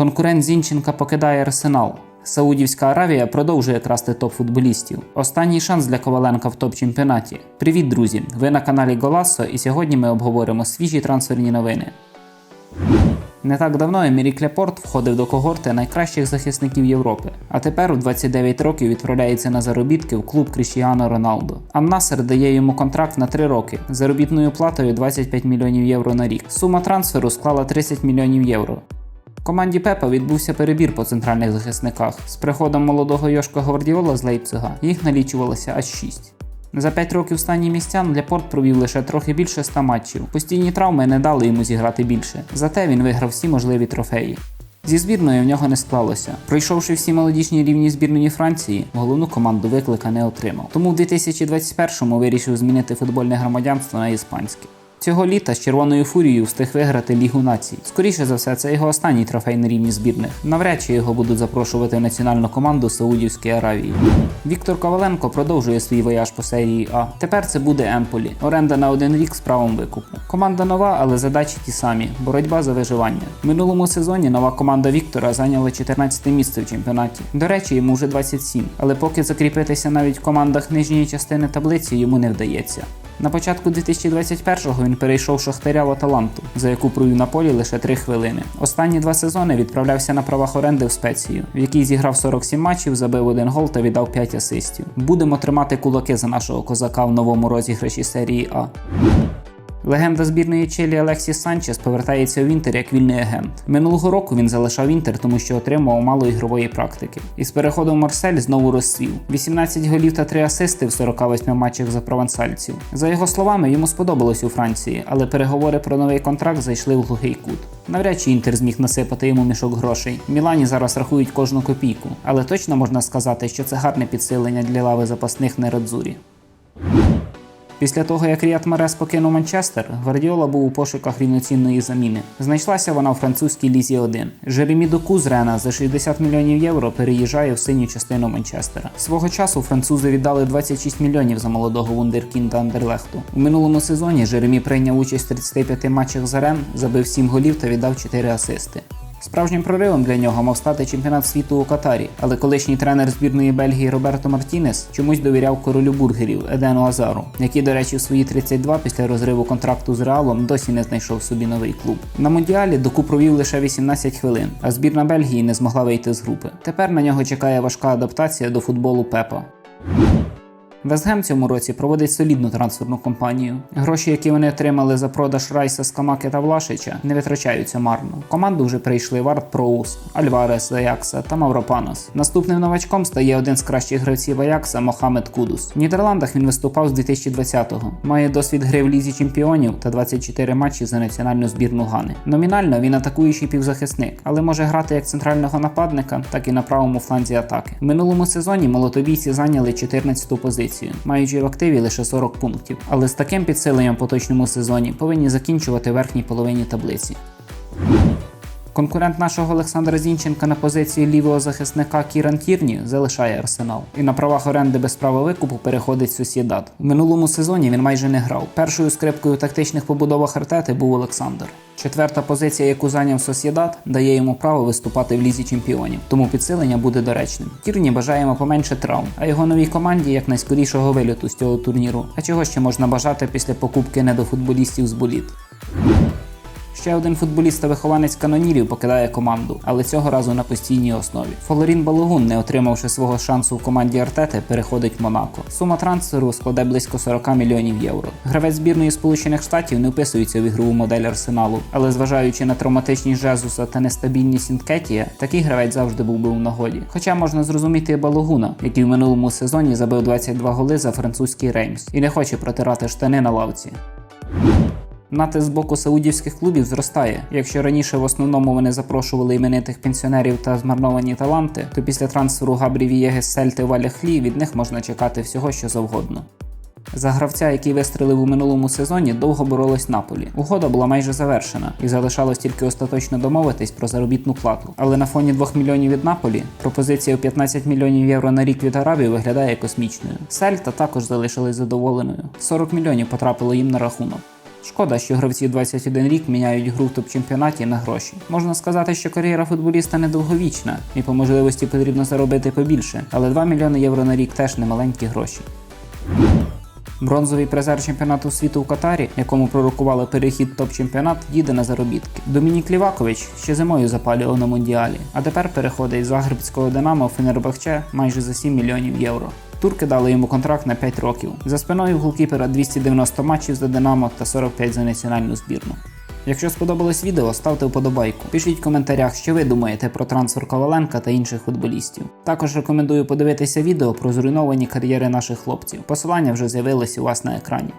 Конкурент Зінченка покидає арсенал. Саудівська Аравія продовжує красти топ-футболістів. Останній шанс для Коваленка в топ-чемпіонаті. Привіт, друзі! Ви на каналі Голасо, і сьогодні ми обговоримо свіжі трансферні новини. Не так давно Емірік Лепорт входив до когорти найкращих захисників Європи, а тепер у 29 років відправляється на заробітки в клуб Кріштіано Роналдо. Ан-Насер дає йому контракт на 3 роки заробітною платою 25 мільйонів євро на рік. Сума трансферу склала 30 мільйонів євро. Команді Пепа відбувся перебір по центральних захисниках. З приходом молодого Йошка Гвардіола з Лейпцига їх налічувалося аж 6. За 5 років стані містян Лепорт провів лише трохи більше 100 матчів. Постійні травми не дали йому зіграти більше. Зате він виграв всі можливі трофеї. Зі збірною в нього не склалося. Пройшовши всі молодіжні рівні збірної Франції, головну команду виклика не отримав. Тому в 2021-му вирішив змінити футбольне громадянство на іспанське. Цього літа з червоною фурією встиг виграти Лігу націй. Скоріше за все, це його останній трофей на рівні збірних. Навряд чи його будуть запрошувати в національну команду Саудівської Аравії. Віктор Коваленко продовжує свій вояж по серії А. Тепер це буде Емполі. Оренда на один рік з правом викупу. Команда нова, але задачі ті самі: боротьба за виживання. В минулому сезоні нова команда Віктора зайняла 14 місце в чемпіонаті. До речі, йому вже 27, але поки закріпитися навіть в командах нижньої частини таблиці йому не вдається. На початку 2021-го він перейшов Шахтаря в Аталанту, за яку провів на полі лише 3 хвилини. Останні два сезони відправлявся на правах оренди в спецію, в якій зіграв 47 матчів, забив один гол та віддав 5 асистів. Будемо тримати кулаки за нашого козака в новому розіграші серії А. Легенда збірної Чилі Алексіс Санчес повертається в Інтер як вільний агент. Минулого року він залишав Інтер, тому що отримував мало ігрової практики. І з переходом Марсель знову розсвів. 18 голів та 3 асисти в 48 матчах за провансальців. За його словами, йому сподобалось у Франції, але переговори про новий контракт зайшли в глухий кут. Навряд чи Інтер зміг насипати йому мішок грошей. Мілані зараз рахують кожну копійку, але точно можна сказати, що це гарне підсилення для лави запасних на Радзурі. Після того, як Ріат Марес покинув Манчестер, Гвардіола був у пошуках рівноцінної заміни. Знайшлася вона у французькій лізі 1. Жеремі Доку з Рена за 60 мільйонів євро переїжджає в синю частину Манчестера. Свого часу французи віддали 26 мільйонів за молодого вундеркінда Андерлехту. У минулому сезоні Жеремі прийняв участь в 35 матчах за Рен, забив 7 голів та віддав 4 асисти. Справжнім проривом для нього мав стати чемпіонат світу у Катарі, але колишній тренер збірної Бельгії Роберто Мартінес чомусь довіряв королю бургерів Едену Азару, який, до речі, в свої 32 після розриву контракту з Реалом досі не знайшов собі новий клуб. На мундіалі доку провів лише 18 хвилин, а збірна Бельгії не змогла вийти з групи. Тепер на нього чекає важка адаптація до футболу Пепа. Вестгем цьому році проводить солідну трансферну кампанію. Гроші, які вони отримали за продаж Райса, Скамаки та Влашича, не витрачаються марно. Команду вже прийшли Вард Проус, Альварес Аякса та Мавропанос. Наступним новачком стає один з кращих гравців Аякса Мохамед Кудус. В Нідерландах він виступав з 2020-го. Має досвід гри в лізі чемпіонів та 24 матчі за національну збірну Гани. Номінально він атакуючий півзахисник, але може грати як центрального нападника, так і на правому фланзі атаки. В минулому сезоні молотобійці зайняли 14-ту позицію маючи в активі лише 40 пунктів, але з таким підсиленням в поточному сезоні повинні закінчувати верхній половині таблиці. Конкурент нашого Олександра Зінченка на позиції лівого захисника Кіран Тірні залишає арсенал і на правах оренди без права викупу переходить Сосєдат. У минулому сезоні він майже не грав. Першою скрипкою в тактичних побудовах Артети був Олександр. Четверта позиція, яку зайняв Сосєдат, дає йому право виступати в лізі чемпіонів, тому підсилення буде доречним. Тірні бажаємо поменше травм, а його новій команді як найскорішого виліту з цього турніру. А чого ще можна бажати після покупки недофутболістів з боліт? Ще один футболіст та вихованець канонірів покидає команду, але цього разу на постійній основі. Фолорін Балогун, не отримавши свого шансу в команді Артети, переходить в Монако. Сума трансферу складе близько 40 мільйонів євро. Гравець збірної Сполучених Штатів не вписується в ігрову модель арсеналу, але зважаючи на травматичність Жезуса та нестабільність Інкетія, такий гравець завжди був би у нагоді. Хоча можна зрозуміти і Балогуна, який в минулому сезоні забив 22 голи за французький Реймс і не хоче протирати штани на лавці. Натиск з боку саудівських клубів зростає. Якщо раніше в основному вони запрошували іменитих пенсіонерів та змарновані таланти, то після трансферу Габрі Вієги з Сельти в Аляхлі від них можна чекати всього, що завгодно. За гравця, який вистрелив у минулому сезоні, довго боролось Наполі. Угода була майже завершена, і залишалось тільки остаточно домовитись про заробітну плату. Але на фоні 2 мільйонів від Наполі пропозиція у 15 мільйонів євро на рік від Арабії виглядає космічною. Сельта також залишилась задоволеною. 40 мільйонів потрапило їм на рахунок. Шкода, що гравці 21 рік міняють гру в топ-чемпіонаті на гроші. Можна сказати, що кар'єра футболіста недовговічна, і по можливості потрібно заробити побільше, але 2 мільйони євро на рік теж немаленькі гроші. Бронзовий призер чемпіонату світу в Катарі, якому пророкували перехід топ-чемпіонат, їде на заробітки. Домінік Лівакович ще зимою запалював на мундіалі, а тепер переходить з загребського Динамо в Фенербахче майже за 7 мільйонів євро. Турки дали йому контракт на 5 років. За спиною голкіпера 290 матчів за Динамо та 45 за національну збірну. Якщо сподобалось відео, ставте вподобайку. Пишіть в коментарях, що ви думаєте про трансфер Коваленка та інших футболістів. Також рекомендую подивитися відео про зруйновані кар'єри наших хлопців. Посилання вже з'явилось у вас на екрані.